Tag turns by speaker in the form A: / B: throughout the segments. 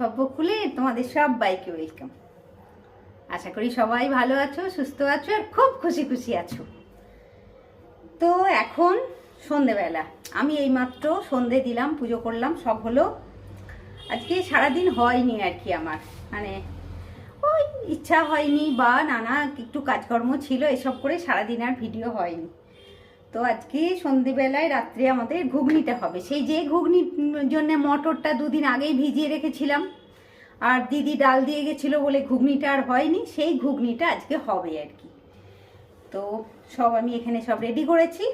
A: Life খুলে তোমাদের সব বাইকে ওয়েলকাম আশা করি সবাই ভালো আছো, সুস্থ আছো আর খুব খুশি খুশি আছো। তো এখন সন্ধেবেলা। আমি এইমাত্র সন্ধে দিলাম, পুজো করলাম, সব হলো। আজকে সারাদিন হয়নি আর কি আমার। মানে ওই ইচ্ছা হয়নি বা নানা একটু কাজকর্ম ছিল, এসব করে সারাদিন আর ভিডিও হয়নি। তো আজকে সন্ধেবেলায় রাত্রে আমাদের ঘুগনিটা হবে। সেই যে ঘুগনির জন্য মটরটা দুদিন আগেই ভিজিয়ে রেখেছিলাম। আর দিদি ডাল দিয়ে গেছিল বলে ঘুগনিটা আর হয়নি, সেই ঘুগনিটা আজকে হবে আর কি। তো সব আমি এখানে সব রেডি করেছি।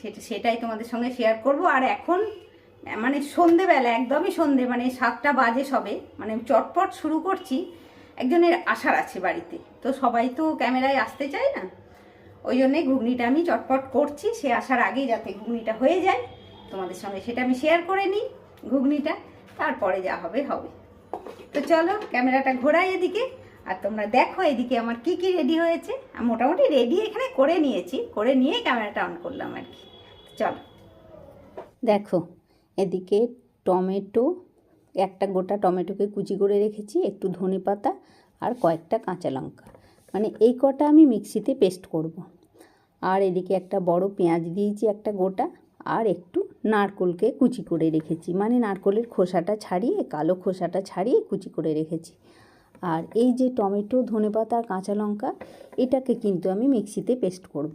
A: সেটা, সেটাই তোমাদের সঙ্গে শেয়ার করব। আর এখন মানে সন্ধেবেলা, একদমই সন্ধে মানে সাতটা বাজে সবে মানে চটপট শুরু করছি। একজনের আসার আছে বাড়িতে। তো সবাই তো ক্যামেরায় আসতে চায় না? ওই জন্যে ঘুগনিটা আমি চটপট করছি, সে আসার আগেই যাতে ঘুগনিটা হয়ে যায়, তোমাদের সঙ্গে সেটা আমি শেয়ার করে নিই ঘুগনিটা, তারপরে যা হবে হবে। তো চলো, ক্যামেরাটা ঘোরাই এদিকে, আর তোমরা দেখো এদিকে আমার কি কি রেডি হয়েছে। আমি মোটামুটি রেডি এখানে করে নিয়েছি, করে নিয়ে ক্যামেরাটা অন করলাম আর কি। চলো। দেখো, এদিকে টমেটো, একটা গোটা টমেটোকে কুচি করে রেখেছি, একটু ধনে পাতা আর কয়েকটা কাঁচা লঙ্কা। মানে এই কটা আমি মিক্সিতে পেস্ট করব। আর এদিকে একটা বড় পেঁয়াজ দিয়েছি একটা গোটা, আর একটু নারকোলকে কুচি করে রেখেছি মানে নারকোলের খোসাটা ছাড়িয়ে, কালো খোসাটা ছাড়িয়ে কুচি করে রেখেছি আর এই যে টমেটো, ধনেপাতা আর কাঁচা লঙ্কা, এটাকে কিন্তু আমি মিক্সিতে পেস্ট করব।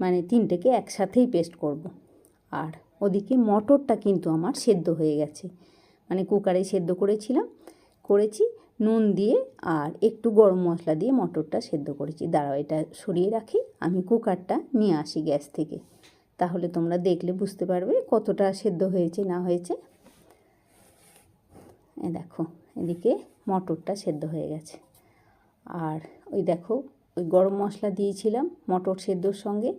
A: মানে তিনটেকে একসাথেই পেস্ট করব। আর ওদিকে মটরটা কিন্তু আমার সেদ্ধ হয়ে গেছে মানে কুকারে সেদ্ধ করেছিলাম, করেছি নুন দিয়ে আর একটু গরম মশলা দিয়ে মটরটা সেদ্ধ করেছি। দাঁড়াও, এটা সরিয়ে রাখি। আমি কুকারটা নিয়ে আসি গ্যাস থেকে। তাহলে তোমরা দেখলে বুঝতে পারবে কতটা সেদ্ধ হয়েছে, না হয়েছে। এ দেখো, এদিকে মটরটা সেদ্ধ হয়ে গেছে। আর ওই দেখো, ওই গরম মশলা দিয়েছিলাম মটর সেদ্ধর সঙ্গে।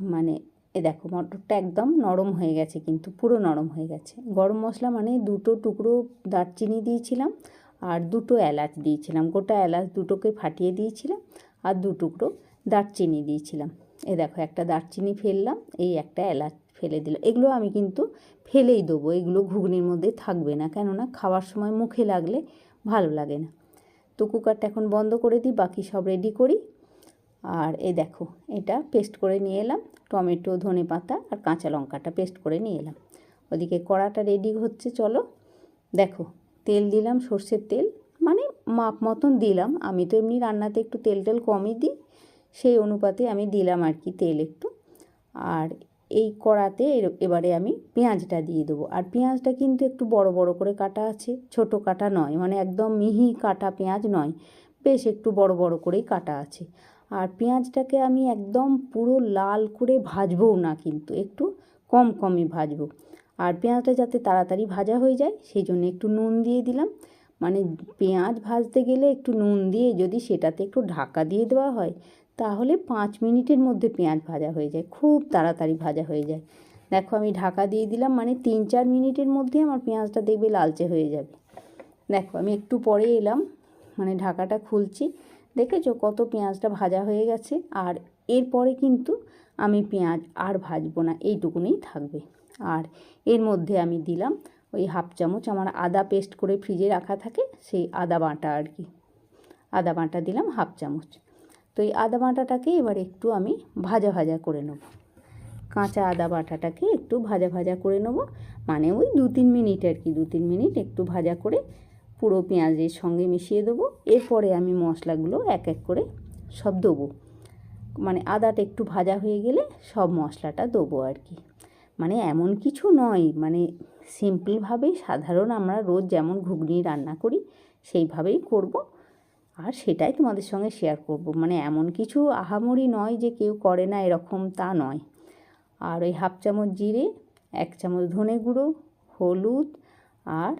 A: মানে এ দেখো, মটরটা একদম নরম হয়ে গেছে কিন্তু পুরো নরম হয়ে গেছে। গরম মশলা মানে দুটো টুকরো দারচিনি দিয়েছিলাম। আর দুটো এলাচ দিয়েছিলাম। গোটা এলাচ দুটোকে ফাটিয়ে দিয়েছিলাম আর দু টুকরো দারচিনি দিয়েছিলাম। এ দেখো, একটা দারচিনি ফেললাম, এই একটা এলাচ ফেলে দিলাম। এগুলো আমি কিন্তু ফেলেই দেবো, এগুলো ঘুগনির মধ্যে থাকবে না, কেননা খাওয়ার সময় মুখে লাগলে ভালো লাগে না। তো কুকারটা এখন বন্ধ করে দিই, বাকি সব রেডি করি। আর এ দেখো, এটা পেস্ট করে নিয়ে এলাম, টমেটো, ধনে পাতা আর কাঁচা লঙ্কাটা পেস্ট করে নিয়ে এলাম। ওদিকে কড়াটা রেডি হচ্ছে, চলো। দেখো তেল দিলাম, সর্ষের তেল। মানে মাপ মতন দিলাম। আমি তো এমনি রান্নাতে একটু তেল টেল কমই দিই। সেই অনুপাতে আমি দিলাম আর কি তেল একটু। আর এই কড়াতে এবারে আমি পেঁয়াজটা দিয়ে দেবো। আর পেঁয়াজটা কিন্তু একটু বড় বড় করে কাটা আছে। ছোট কাটা নয়। মানে একদম মিহি কাটা পেঁয়াজ নয়। বেশ একটু বড় বড় করেই কাটা আছে। আর পেঁয়াজটাকে আমি একদম পুরো লাল করে ভাজবও না কিন্তু। একটু কম কমই ভাজবো। আর পেঁয়াজটা যাতে তাড়াতাড়ি ভাজা হয়ে যায় সেই জন্য একটু নুন দিয়ে দিলাম। মানে পেঁয়াজ ভাজতে গেলে একটু নুন দিয়ে যদি সেটাতে একটু ঢাকা দিয়ে দেওয়া হয়, তাহলে পাঁচ মিনিটের মধ্যে পেঁয়াজ ভাজা হয়ে যায়, খুব তাড়াতাড়ি ভাজা হয়ে যায়। দেখো আমি ঢাকা দিয়ে দিলাম মানে তিন চার মিনিটের মধ্যে আমার পেঁয়াজটা দেখবে লালচে হয়ে যাবে। দেখো আমি একটু পরে এলাম মানে ঢাকাটা খুলছি। দেখেছ কত পেঁয়াজটা ভাজা হয়ে গেছে? আর এরপরে কিন্তু আমি পেঁয়াজ আর ভাজবো না, এইটুকুনি থাকবে। আর এর মধ্যে আমি দিলাম ওই হাফ চামচ আমার আদা পেস্ট করে ফ্রিজে রাখা থাকে, সেই আদা বাটা আর কি। আদা বাটা দিলাম হাফ চামচ। তো এই আদা বাটাটাকে এবার একটু আমি ভাজা ভাজা করে নেব। কাঁচা আদা বাটাটাকে একটু ভাজা ভাজা করে নেব মানে ওই দু তিন মিনিট আর কি, দু তিন মিনিট একটু ভাজা করে পুরো পেঁয়াজের সঙ্গে মিশিয়ে দেবো। এরপরে আমি মশলাগুলো এক এক করে সব দেবো। মানে আদাটা একটু ভাজা হয়ে গেলে সব মশলাটা দেবো আর কি। মানে এমন কিছু নয় মানে সিম্পলভাবেই সাধারণ আমরা রোজ যেমন ঘুগনি রান্না করি, সেইভাবেই করব। আর সেটাই তোমাদের সঙ্গে শেয়ার করব। মানে এমন কিছু আহামরি নয় যে কেউ করে না এরকম তা নয়। আর ওই হাফ চামচ জিরে, এক চামচ ধনে গুঁড়ো, হলুদ আর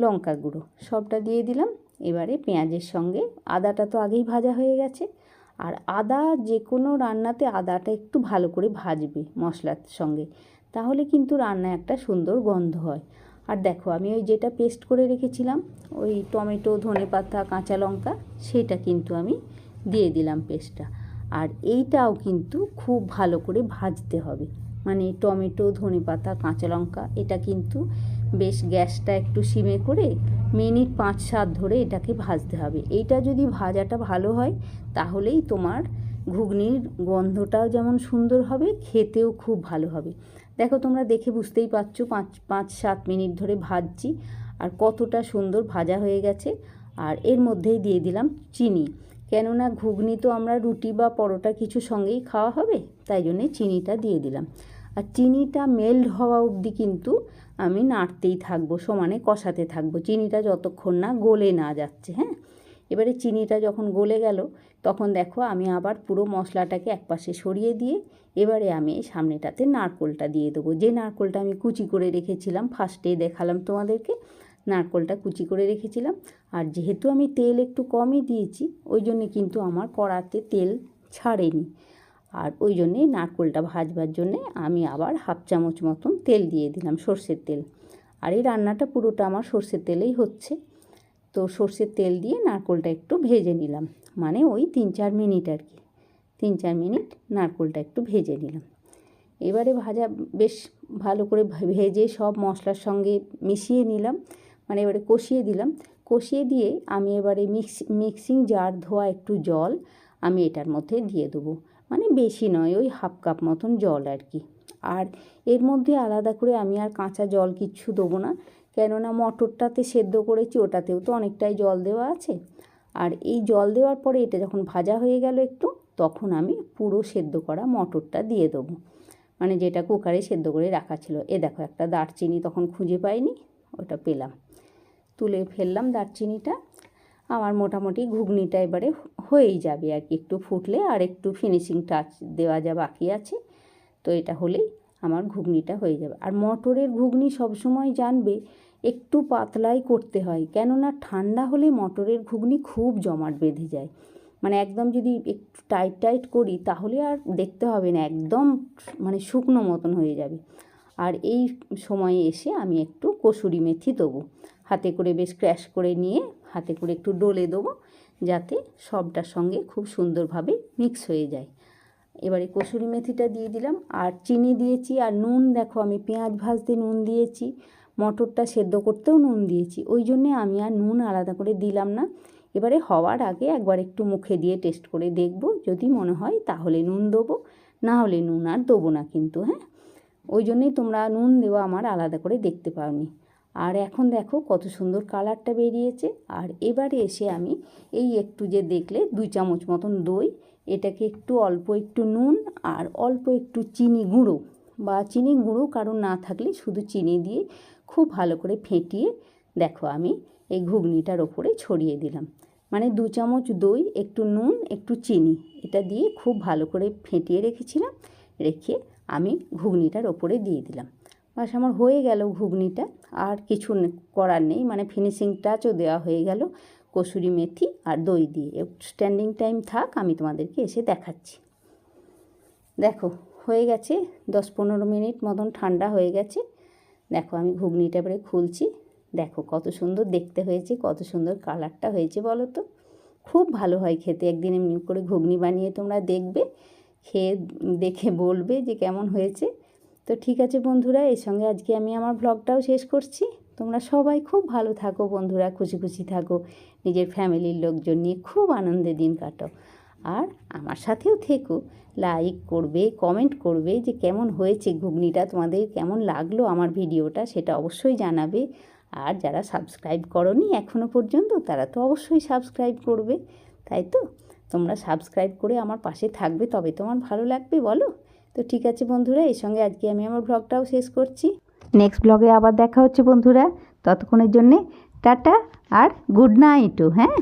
A: লঙ্কা গুঁড়ো, সবটা দিয়ে দিলাম। এবারে পেঁয়াজের সঙ্গে আদাটা তো আগেই ভাজা হয়ে গেছে। আর আদা যে কোনো রান্নাতে আদাটা একটু ভালো করে ভাজবে মশলার সঙ্গে, তাহলে কিন্তু রান্না একটা সুন্দর গন্ধ হয়। আর দেখো, আমি ওই যেটা পেস্ট করে রেখেছিলাম, ওই টমেটো, ধনে পাতা, কাঁচা লঙ্কা, সেটা কিন্তু আমি দিয়ে দিলাম পেস্টটা আর এইটাও কিন্তু খুব ভালো করে ভাজতে হবে। মানে টমেটো, ধনে পাতা, কাঁচা লঙ্কা, এটা কিন্তু বেশ গ্যাসটা একটু সিমে করে মিনিট পাঁচ সাত ধরে এটাকে ভাজতে হবে। এইটা যদি ভাজাটা ভালো হয়, তাহলেই তোমার ঘুগনির গন্ধটাও যেমন সুন্দর হবে, খেতেও খুব ভালো হবে। দেখো, তোমরা দেখে বুঝতেই পারছ, পাঁচ পাঁচ সাত মিনিট ধরে ভাজছি, আর কতটা সুন্দর ভাজা হয়ে গেছে। আর এর মধ্যেই দিয়ে দিলাম চিনি। কেননা ঘুগনি তো আমরা রুটি বা পরোটা কিছু সঙ্গেই খাওয়া হবে, তাই জন্যে চিনিটা দিয়ে দিলাম। আর চিনিটা মেল্ট হওয়া অবধি কিন্তু আমি নাড়তেই থাকব, সমানে কষাতে থাকব। চিনিটা যতক্ষণ না গলে না যাচ্ছে হ্যাঁ? এবারে চিনিটা যখন গলে গেল, তখন দেখো আমি আবার পুরো মশলাটাকে একপাশে সরিয়ে দিয়ে এবারে আমি সামনেটাতে নারকোলটা দিয়ে দেবো। যে নারকোলটা আমি কুচি করে রেখেছিলাম ফার্স্টেই দেখালাম তোমাদেরকে, নারকোলটা কুচি করে রেখেছিলাম। আর যেহেতু আমি তেল একটু কমই দিয়েছি, ওই জন্যে কিন্তু আমার কড়াতে তেল ছাড়েনি। আর ওই জন্যে নারকোলটা ভাজবার জন্যে আমি আবার হাফ চামচ মতন তেল দিয়ে দিলাম সর্ষের তেল। আর এই রান্নাটা পুরোটা আমার সর্ষের তেলেই হচ্ছে। তো সর্ষের তেল দিয়ে নারকোলটা একটু ভেজে নিলাম। মানে ওই তিন চার মিনিট আর কি। তিন চার মিনিট নারকোলটা একটু ভেজে নিলাম। এবারে ভাজা বেশ ভালো করে ভেজে সব মশলার সঙ্গে মিশিয়ে নিলাম। মানে এবারে কষিয়ে দিলাম। কষিয়ে দিয়ে আমি এবারে মিক্স, মিক্সিং জার ধোয়া একটু জল আমি এটার মধ্যে দিয়ে দেবো। মানে বেশি নয়, ওই হাফ কাপ মতন জল আর কি। আর এর মধ্যে আলাদা করে আমি আর কাঁচা জল কিচ্ছু দেবো না, কেননা মটরটাতে সেদ্ধ করেছি, ওটাতেও তো অনেকটাই জল দেওয়া আছে। আর এই জল দেওয়ার পরে এটা যখন ভাজা হয়ে গেল একটু, তখন আমি পুরো সেদ্ধ করা মটরটা দিয়ে দেবো। মানে যেটা কুকারে সেদ্ধ করে রাখা ছিল। এ দেখো, একটা দারচিনি তখন খুঁজে পাইনি, ওটা পেলাম। তুলে ফেললাম দারচিনিটা আমার মোটামুটি ঘুগনিটা এবারে হয়েই যাবে আর কি। একটু ফুটলে আর একটু ফিনিশিং টাচ দেওয়া যা বাকি আছে, তো এটা হলেই আমার ঘুগনিটা হয়ে যাবে। আর মটরের ঘুগনি সবসময় জানবে, একটু পাতলাই করতে হয়, কেননা ঠান্ডা হলে মটরের ঘুগনি খুব জমাট বেঁধে যায়। মানে একদম যদি একটু টাইট টাইট করি, তাহলে আর দেখতে হবে না, একদম মানে শুকনো মতন হয়ে যাবে। আর এই সময়ে এসে আমি একটু কসুরি মেথি দেবো। হাতে করে বেশ ক্র্যাশ করে নিয়ে হাতে করে একটু ডলে দেবো যাতে সবটার সঙ্গে খুব সুন্দরভাবে মিক্স হয়ে যায়। এবারে কসুরি মেথিটা দিয়ে দিলাম আর চিনি দিয়েছি আর নুন, দেখো আমি পেঁয়াজ ভাজতে নুন দিয়েছি, মটরটা সেদ্ধ করতেও নুন দিয়েছি, ওই জন্যে আমি আর নুন আলাদা করে দিলাম না। এবারে হওয়ার আগে একবার একটু মুখে দিয়ে টেস্ট করে দেখব, যদি মনে হয় তাহলে নুন দেবো, না হলে নুন আর দেবো না কিন্তু হ্যাঁ? ওই জন্যেই তোমরা নুন দেওয়া আমার আলাদা করে দেখতে পাওনি। আর এখন দেখো কত সুন্দর কালারটা বেরিয়েছে। আর এবারে এসে আমি এই একটু যে দেখলে দুই চামচ মতন দই, এটাকে একটু অল্প একটু নুন আর অল্প একটু চিনি গুঁড়ো বা চিনি গুঁড়ো কারণ না থাকলে শুধু চিনি দিয়ে খুব ভালো করে ফেটিয়ে দেখো আমি এই ঘুগনিটার ওপরে ছড়িয়ে দিলাম। মানে দু চামচ দই, একটু নুন, একটু চিনি, এটা দিয়ে খুব ভালো করে ফেটিয়ে রেখেছিলাম, রেখে আমি ঘুগনিটার ওপরে দিয়ে দিলাম। বাস আমার হয়ে গেল ঘুগনিটা, আর কিছু করার নেই। মানে ফিনিশিং টাচও দেওয়া হয়ে গেল কসুরি মেথি আর দই দিয়ে। স্ট্যান্ডিং টাইম থাক, আমি তোমাদেরকে এসে দেখাচ্ছি। দেখো, হয়ে গেছে দশ পনেরো মিনিট মতন ঠান্ডা হয়ে গেছে। দেখো, আমি ঘুগনিটা এবারে খুলছি। দেখো, কত সুন্দর দেখতে হয়েছে, কত সুন্দর কালারটা হয়েছে, বলো তো। খুব ভালো হয় খেতে। একদিন এমনি করে ঘুগনি বানিয়ে তোমরা দেখবে, খেয়ে, দেখে বলবে যে কেমন হয়েছে। তো ঠিক আছে বন্ধুরা, এর সঙ্গে আজকে আমি আমার ব্লগটাও শেষ করছি। তোমরা সবাই খুব ভালো থাকো বন্ধুরা, খুশি খুশি থাকো। নিজের ফ্যামিলির লোকজন নিয়ে খুব আনন্দে দিন কাটো। আর আমার সাথেও থেকো লাইক করবে কমেন্ট করবে যে কেমন হয়েছে ঘুগনিটা, তোমাদের কেমন লাগল আমার ভিডিওটা সেটা অবশ্যই জানাবে। আর যারা সাবস্ক্রাইব করনি এখনও পর্যন্ত, তারা তো অবশ্যই সাবস্ক্রাইব করবে, তাই তো? তোমরা সাবস্ক্রাইব করে আমার পাশে থাকবে, তবে তোমার ভালো লাগবে, বলো? তো ঠিক আছে বন্ধুরা এই সঙ্গে আজকে আমি আমার ব্লগটাও শেষ করছি। নেক্সট ব্লগে আবার দেখা হচ্ছে বন্ধুরা, ততক্ষণের জন্যে টাটা আর গুড নাইটও হ্যাঁ?